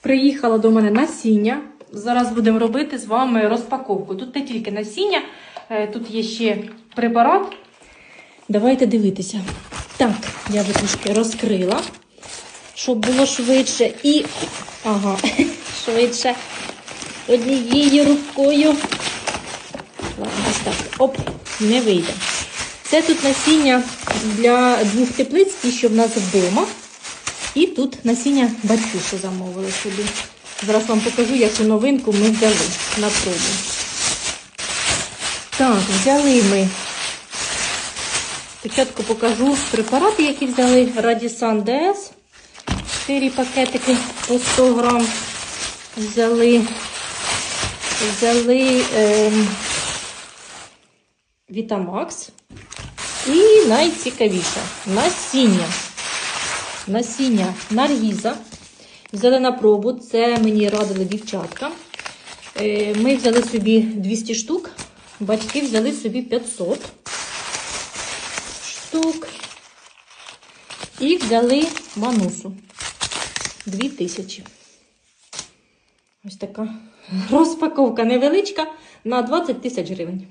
Приїхала до мене насіння. Зараз будемо робити з вами розпаковку. Тут не тільки насіння, е, тут є ще препарат. Давайте дивитися. Так, я вже трішки розкрила, щоб було швидше і. Ага, швидше однією рукою. Ладно, ось так. Оп, не вийде. Це тут насіння для двох теплиць, ті, що в нас вдома. І тут насіння батьківшу замовили собі. Зараз вам покажу, яку новинку ми взяли на пробу. Так, взяли ми. Спочатку покажу препарати, які взяли Radisson DS. 4 пакетики по 100 грам. Взяли, взяли ем, Vitamox. І найцікавіше насіння. Насіння наргіза. Взяли на пробу, це мені радили дівчатка. Е, Ми взяли собі 200 штук, батьки взяли собі 500 штук. І взяли манусу 2000. Ось така розпаковка невеличка на 20 тисяч гривень.